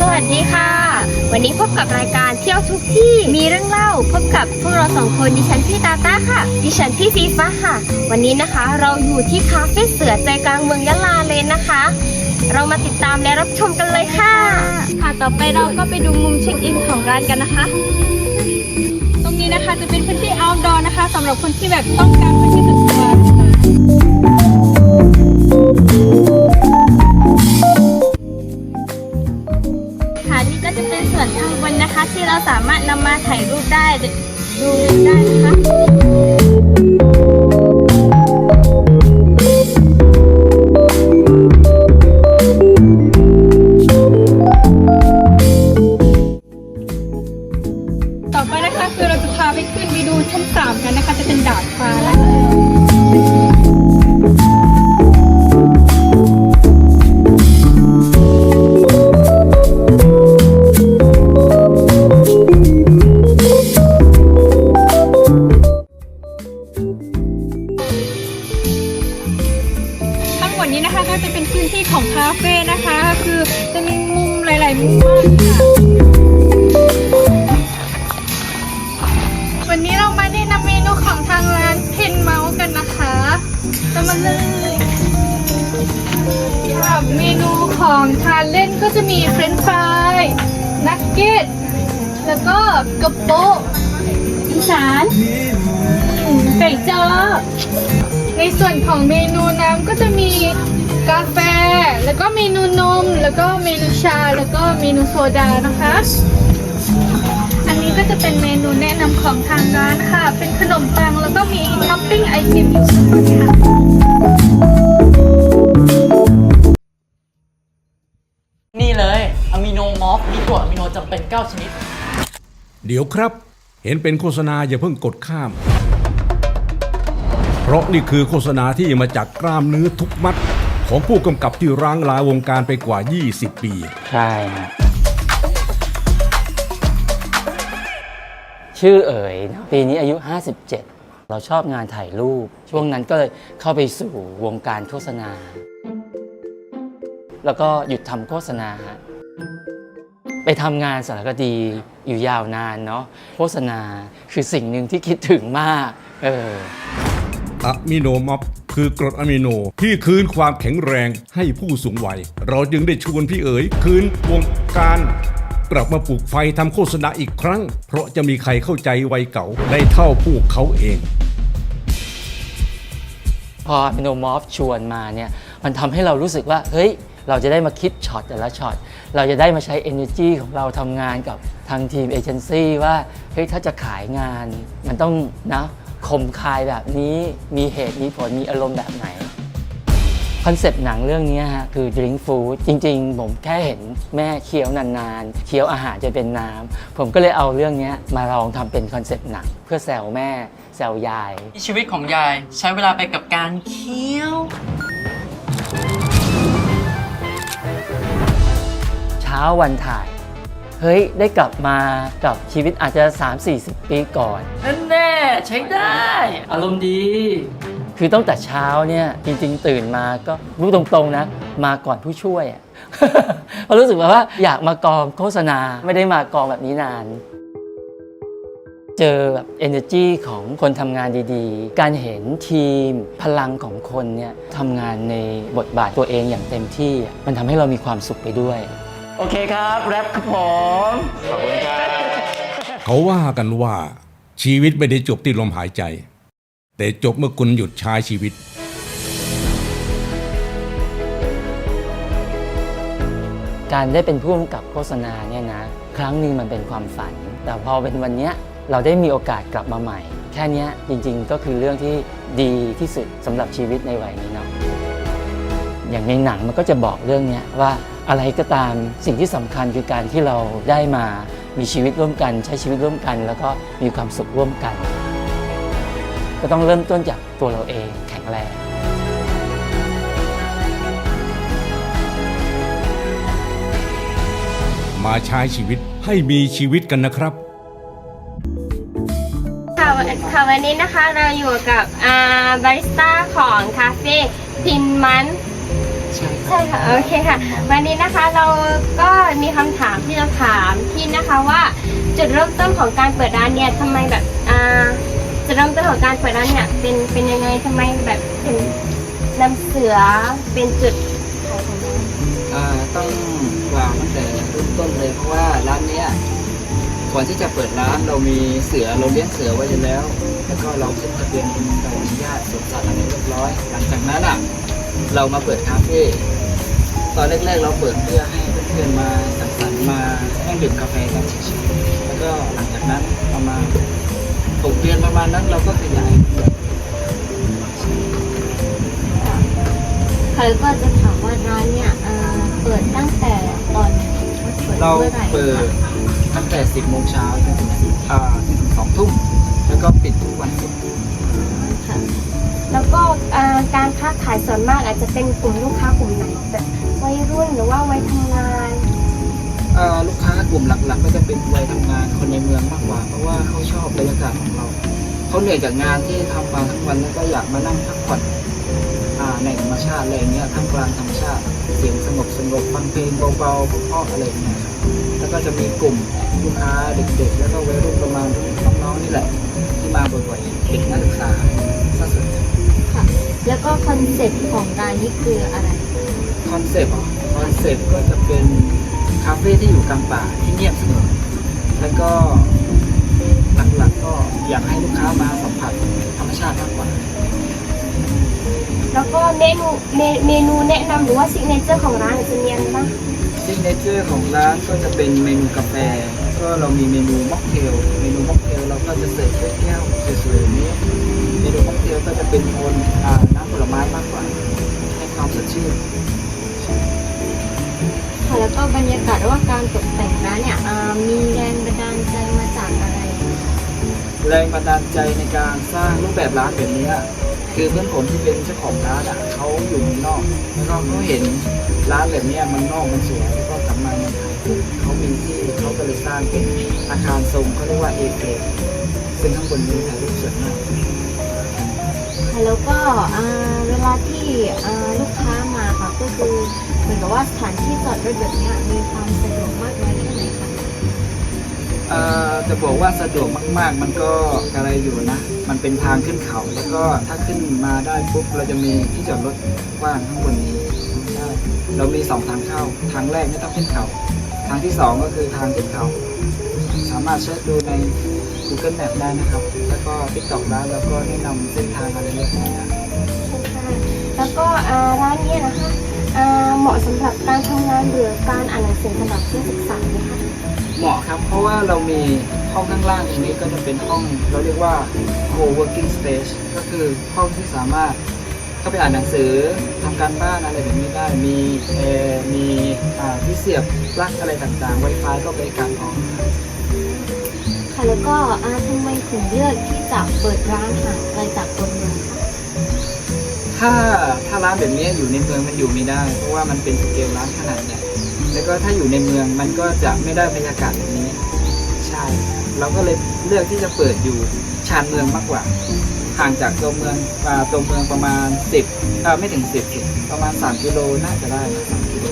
สวัสดีค่ะ วันนี้พบกับรายการเที่ยวทุกที่มีเรื่องเล่า พบกับพวกเราสองคนดิฉันพี่ตาต้าค่ะ ดิฉันพี่ฟีฟ้าค่ะ วันนี้นะคะเราอยู่ที่คาเฟ่เสือใจกลางเมืองยะลาเลยนะคะ เรามาติดตามและรับชมกันเลยค่ะ ค่ะต่อไปเราก็ไปดูมุมเช็คอินของร้านกันนะคะ ตรงนี้นะคะจะเป็นพื้นที่ outdoor นะคะสำหรับคนที่แบบต้องการพื้นที่ส่วนตัวค่ะ ได้ดูได้นะคะ ค่ะเมนูของทานเล่นก็จะมีเฟรนช์ฟรายนักเก็ตแล้วก็กระโปะอีสานอืมไก่เจอในส่วนของเมนูน้ำก็จะมีกาแฟ แล้วก็เมนูนม แล้วก็เมนูชา แล้วก็เมนูโซดานะคะ อันนี้ก็จะเป็นเมนูแนะนำของทางร้านค่ะ เป็นขนมปังแล้วก็มีท็อปปิ้งไอติมอยู่ข้างบนค่ะ เป็น 9 ชนิด เดี๋ยวครับ เห็นเป็นโฆษณาอย่าเพิ่งกดข้าม เพราะนี่คือโฆษณาที่มาจากกล้ามเนื้อทุกมัด ของผู้กำกับที่ร้างลาวงการไปกว่า 20 ปี ใช่ฮะชื่อเอ๋ยนะปีนี้อายุ 57 เราชอบงานถ่ายรูป ช่วงนั้นก็เลยเข้าไปสู่วงการโฆษณา แล้วก็หยุดทำโฆษณาฮะ ไปทำงานสารคดีอยู่ยาวนานเนาะโฆษณาคือสิ่งหนึ่งที่คิดถึงมากเอออะมิโนม็อบคือกรดอะมิโนที่คืนความแข็งแรงให้ผู้สูงวัย เราจึงได้ชวนพี่เอ๋ย คืนวงการ กลับมาปลูกไฟทำโฆษณาอีกครั้ง เพราะจะมีใครเข้าใจวัยเก่าได้เท่าพวกเขาเอง พอมิโนมอฟชวนมาเนี่ยมันทำให้เรารู้สึกว่า เฮ้ย เราจะได้มาคิดช็อตแต่ละช็อต เราจะได้มาใช้ energy ของเราทำงานกับทางทีมเอเจนซี่ว่าเฮ้ยถ้าจะขายงาน มันต้องนะคมคายแบบนี้มีเหตุมีผลมีอารมณ์แบบไหนคอนเซปต์หนังเรื่องนี้ฮะคือ drink food จริง ๆ ผมแค่เห็นแม่เคี้ยวนานๆ เคี้ยวอาหารจะเป็นน้ำ ผมก็เลยเอาเรื่องนี้มาลองทำเป็นคอนเซปต์หนัง เพื่อแซวแม่แซวยาย ชีวิตของยายใช้เวลาไปกับการเคี้ยว ช้าวันถ่าย เฮ้ย ได้กลับมากับชีวิตอาจจะ 3-40 ปีก่อนนั่นแน่ใช้ได้ อารมณ์ดี คือตั้งแต่เช้าเนี่ย จริง ๆ ตื่นมาก็รู้ตรงๆนะ มาก่อนผู้ช่วยอะเพราะรู้สึกว่าอยากมากองโฆษณาไม่ได้มากองแบบนี้นาน เจอแบบ energy ของคนทำงานดีๆ การเห็นทีมพลังของคนเนี่ยทำงานในบทบาทตัวเองอย่างเต็มที่อะมันทำให้เรามีความสุขไปด้วย โอเคครับ แรปครับผม ขอบคุณครับ เขาว่ากันว่าชีวิตไม่ได้จบที่ลมหายใจ แต่จบเมื่อคุณหยุดใช้ชีวิต การได้เป็นผู้กำกับโฆษณาเนี่ยนะ ครั้งหนึ่งมันเป็นความฝัน แต่พอเป็นวันเนี้ยเราได้มีโอกาสกลับมาใหม่ แค่เนี้ยจริงๆก็คือเรื่องที่ดีที่สุดสำหรับชีวิตในวัยนี้เนาะอย่างในหนังมันก็จะบอกเรื่องเนี้ยว่า อะไรก็ตามสิ่งที่สำคัญคือการที่เราได้มามีชีวิตร่วมกัน ใช้ชีวิตร่วมกัน แล้วก็มีความสุขร่วมกัน ก็ต้องเริ่มต้นจากตัวเราเองแข็งแรงมาใช้ชีวิตให้มีชีวิตกันนะครับค่ะวันค่ะวันนี้นะคะเราอยู่กับอ่าบาริสต้าของคาเฟ่พินมันช ใช่ครับใช่ค่ะ โอเคค่ะ วันนี้นะคะเราก็มีคำถามที่จะถามพี่นะคะว่าจุดเริ่มต้นของการเปิดร้านเนี่ยทำไมแบบอ่าจุดเริ่มต้นของการเปิดร้านเนี่ยเป็นเป็นยังไงทำไมแบบถึงนำเสือเป็นจุดขายของร้าน อ่าต้องวางตั้งแต่เริ่มต้นเลยเพราะว่าร้านเนี้ยก่อนที่จะเปิดร้านเรามีเสือเราเลี้ยงเสือไว้อยู่แล้ว แล้วก็เราขึ้นทะเบียนเป็นใบอนุญาตสวนสัตว์อะไรเรียบร้อย หลังจากนั้นอะ เรามาเปิดคาเฟ่ตอนแรกๆเราเปิดเพื่อให้เพื่อนๆมาสังสรรค์มานั่งดื่มกาแฟกันเฉยๆแล้วก็หลังจากนั้นประมาณหกเดือนประมาณนั้นเราก็ขยายค่ะแล้วก็จะถามว่าร้านเนี่ยอ่าเปิดตั้งแต่ตอนไหนเปิดเราเมื่อไหร่เปิดตั้งแต่10โมงเช้าจนถึงอ่าจนถึง2ทุ่ม ก็การค้าขายส่วนมากอาจจะเป็นกลุ่มลูกค้ากลุ่มไหนแบบวัยรุ่นหรือว่าวัยทำงานลูกค้ากลุ่มหลักๆ ก็จะเป็นวัยทำงานคนในเมืองมากกว่า เพราะว่าเขาชอบบรรยากาศของเราเขาเหนื่อยจากงานที่ทำมาทั้งวันแล้วก็อยากมานั่งพักผ่อนอ่าในธรรมชาติอะไรเงี้ยท่ามกลางธรรมชาติ เสียงสงบสงบฟังเพลงเบาๆเพราะอะไรเงี้ยครับแล้วก็จะมีกลุ่มลูกค้าเด็กๆ แล้วก็วัยรุ่นประมาณน้องๆนี่แหละ ที่มาบ่อยๆเด็กนักศึกษาซะส่วนใหญ่ แล้วก็คอนเซ็ปต์ของร้านนี้คืออะไร คอนเซปต์คอนเซปต์ก็จะเป็นคาเฟ่ที่อยู่กลางป่าที่เงียบสงบแล้วก็หลักๆก็อยากให้ลูกค้ามาสัมผัสธรรมชาติมากกว่า แล้วก็เมนูเมเมนูแนะนำหรือว่าซิกเนเจอร์ของร้านจะมีอะไรบ้างซิกเนเจอร์ของร้านก็จะเป็นเมนูกาแฟ ก็เรามีเมนูม็อกเทล เมนูม็อกเทลเราก็จะเสิร์ฟด้วยแก้วสวยๆอย่างนี้ เมนูม็อกเทลก็จะเป็นโทนอ่าน้ำผลไม้มากกว่าให้ความสดชื่นค่ะแล้วก็บรรยากาศหรือว่าการตกแต่งร้านเนี่ยอ่ามีแรงบันดาลใจมาจากอะไร แรงบันดาลใจในการสร้างรูปแบบร้านแบบนี้อะคือเพื่อนผมที่เป็นเจ้าของร้านอะเขาอยู่เมืองนอกแล้วก็เขาเห็นร้านแบบเนี้ยเมันนอกมันสวยแล้วก็กลับมาเมืองไทยเขามีที่เขาก็เลยสร้างเป็นอาคารทรงเขาเรียกว่าเอเซึ่งข้างบนนี้ถ่ายรูปสวยมากค่ะ แล้วก็เวลาที่ลูกค้ามาค่ะก็คือเหมือนกับว่าสถานที่จอดรถแบบนี้มีความสะดวกมากน้อยแค่ไหนคะจะบอกว่าสะดวกมากๆ มันก็อะไรอยู่นะ มันเป็นทางขึ้นเขา แล้วก็ถ้าขึ้นมาได้ปุ๊บเราจะมีที่จอดรถกว้างข้างบนนี้ใช่เรามีสองทางเข้า ทางแรกไม่ต้องขึ้นเขา ทางที่สองก็คือทางขึ้นเขา สามารถเชิญดูใน Google Map ได้นะครับ แล้วก็ TikTok ได้แล้วก็แนะนำเส้นทางอะไรเรียบร้อยนะแล้วก็อ่าร้านเนี้ยนะคะอ่าเหมาะสำหรับการทำงานหรือการอ่านหนังสือสำหรับนักศึกษาไหมคะเหมาะครับ เพราะว่าเรามีห้องข้างล่างตรงนี้ก็จะเป็นห้องเราเรียกว่า co-working space ก็คือห้องที่สามารถเข้าไปอ่านหนังสือทำการบ้านอะไรแบบนี้ได้ มีแอร์มีอ่าที่เสียบปลั๊กอะไรต่างๆ Wi-Fi ก็บริการพร้อมครับ ค่ะแล้วก็อาทำไมถึงเลือกที่จะเปิดร้านห่างไกลจากตัวเมืองคะถ้าถ้าร้านแบบนี้อยู่ในเมืองมันอยู่ไม่ได้ เพราะว่ามันเป็นสเกลร้านขนาดใหญ่แล้วก็ถ้าอยู่ในเมืองมันก็จะไม่ได้บรรยากาศแบบนี้ ใช่ เราก็เลยเลือกที่จะเปิดอยู่ชานเมืองมากกว่า ห่างจากตัวเมืองมาตัวเมืองประมาณ 10เอ่อไม่ถึง10สิประมาณ 3 กิโลน่าจะได้นะ3กิโล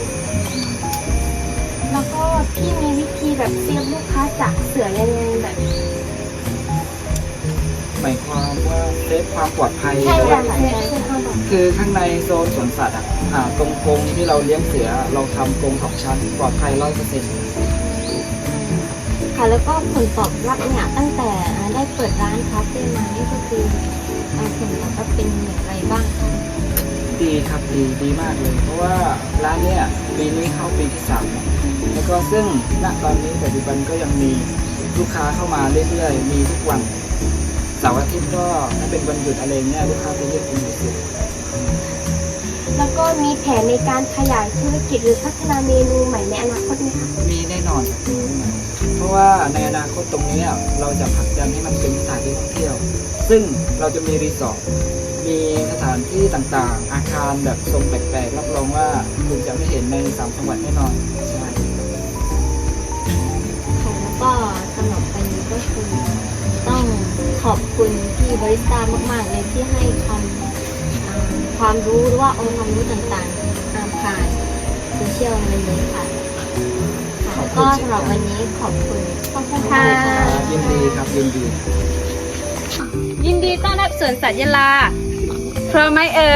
พี่มีวิธีแบบเซฟลูกค้าจากเสือยังไงแบบ หมายความว่าเซฟความปลอดภัยใช่หรือค่ะว่าเซฟเซฟความปลอดภัยคือข้างในโซนสวนสัตว์อะอ่าตรงกรงที่เราเลี้ยงเสือเราทำกรงสองชั้นปลอดภัยร้อยเปอร์เซ็นต์ค่ะแล้วก็ผลตอบรับเนี่ยตั้งแต่อ่าได้เปิดร้านคาเฟ่มานี่ก็คืออ่าผลตอบรับเป็นอย่างไรบ้างคะดีครับดีดีมากเลย เพราะว่าร้านเนี้ยปีนี้เข้าปีที่สามแล้ว แล้วก็ซึ่งณตอนนี้ปัจจุบันก็ยังมีลูกค้าเข้ามาเรื่อยๆ มีทุกวันเสาร์อาทิตย์ก็ถ้าเป็นวันหยุดอะไรเงี้ยลูกค้าจะเยอะเป็นพิเศษแล้วก็มีแผนในการขยายธุรกิจหรือพัฒนาเมนูใหม่ในอนาคตไหมคะมีแน่นอนครับมีแน่นอนเพราะว่าในอนาคตตรงนี้อะเราจะผลักดันให้มันเป็นสถานที่ท่องเที่ยว ซึ่งเราจะมีรีสอร์ทมีสถานที่ต่างๆ อาคารแบบทรงแปลกๆ รับรองว่าคุณจะไม่เห็นในสามจังหวัดแน่นอนใช่ ขอบคุณพี่บริสต้ามาก ๆ เลยที่ให้คำอ่าความรู้หรือว่าองค์ความรู้ต่างๆอ่าผ่านที่ยวในนี้ค่ะค่ะก็สำหรับวันนี้ขอบคุณขอบคุณค่ะยินดีครับยินดี ยินดีต้อนรับสวนสัตว์ยะลาพร้อมไหมเอ่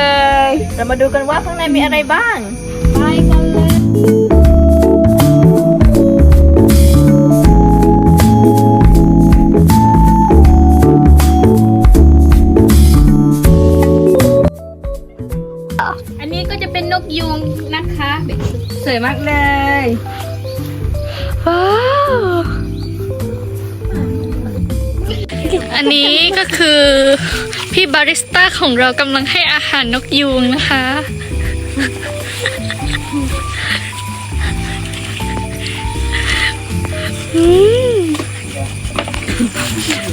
ยเรามาดูกันว่าข้างในมีอะไรบ้าง ไปกันเลย นี้ก็จะเป็นนกยูงนะคะ สวยมากเลยว้าวอันนี้ก็คือพี่บาริสต้าของเรากำลังให้อาหารนกยูงนะคะอืม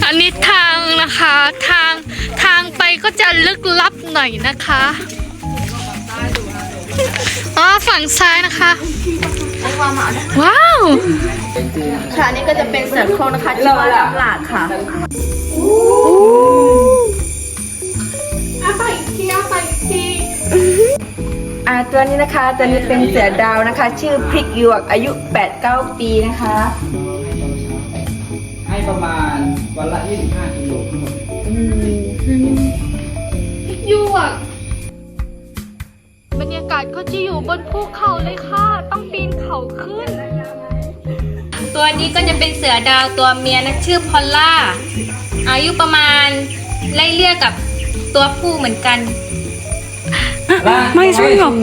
อันนี้ทางนะคะ ทางทางไปก็จะลึกลับหน่อยนะคะ อ๋อฝั่งซ้ายนะคะ ว้าว ค่ะอันนี้ก็จะเป็นเสือโคร่งนะคะชื่อว่าลำหลาดค่ะอาไปอีกทีอาไปอีกทีอ่าตัวนี้นะคะตัวนี้เป็นเสือดาวนะคะ ชื่อพริกหยวกอายุ 8-9 ปีนะคะ ให้ประมาณวันละ25กิโลทั้งหมดยวก บรรยากาศก็จะอยู่บนภูเขาเลยค่ะ ต้องปีนเขาขึ้น ตัวนี้ก็จะเป็นเสือดาวตัวเมียนะชื่อพอลล่า อายุประมาณไล่เลี่ยกับตัวผู้เหมือนกัน ไม่ใช่หรอก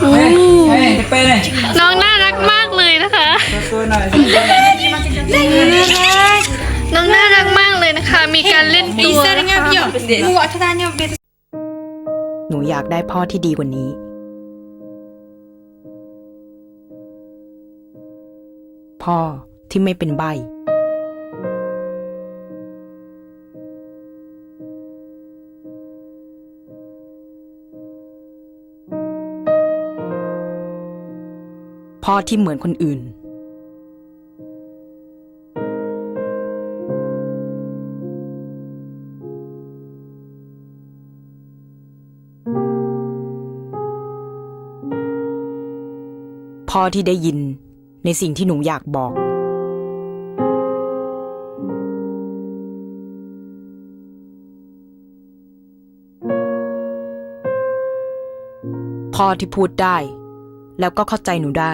เฮ้ยเฮ้ยจะเป็นไงน้องน่ารักมากเลยนะคะ ตัวหน่อยน้องน่ารักมากเลยนะคะ มีการเล่นตัวนะคะหนูอยากได้พ่อที่ดีกว่านี้ พ่อที่ไม่เป็นใบ พ่อที่เหมือนคนอื่น พ่อที่ได้ยิน ในสิ่งที่หนูอยากบอก พ่อที่พูดได้ แล้วก็เข้าใจหนูได้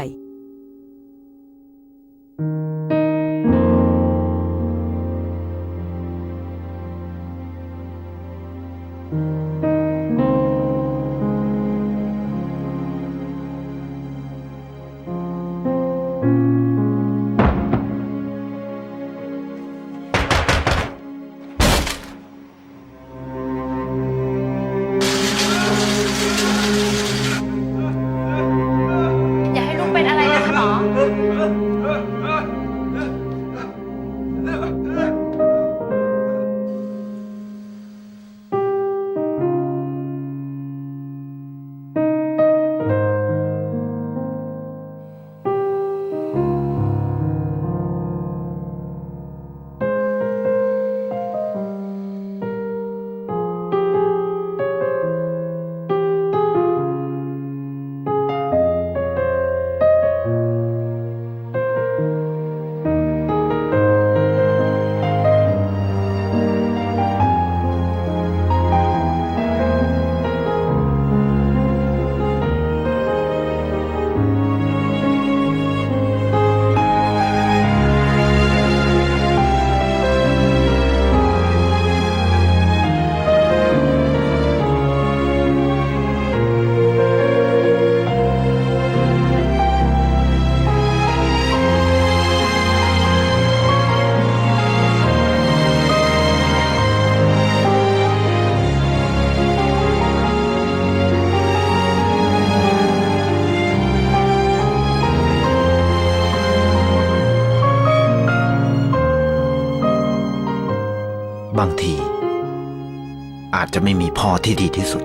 ที่ดีที่สุด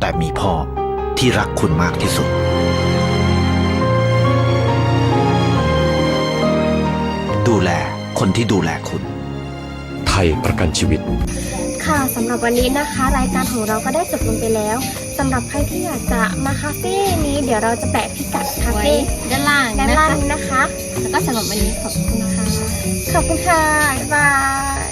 แต่มีพ่อที่รักคุณมากที่สุด ดูแลคนที่ดูแลคุณ ไทยประกันชีวิต ค่ะสำหรับวันนี้นะคะ รายการของเราก็ได้จบลงไปแล้วสำหรับใครที่อยากจะมาคาเฟ่นี้ เดี๋ยวเราจะแปะพิกัดคาไว้เฟ่ด้านล่างด้านนะล่างคะนี้นะคะ แล้วก็สำหรับวันนี้ขอบคุณค่ะขอบคุณค่ะบ๊ายบาย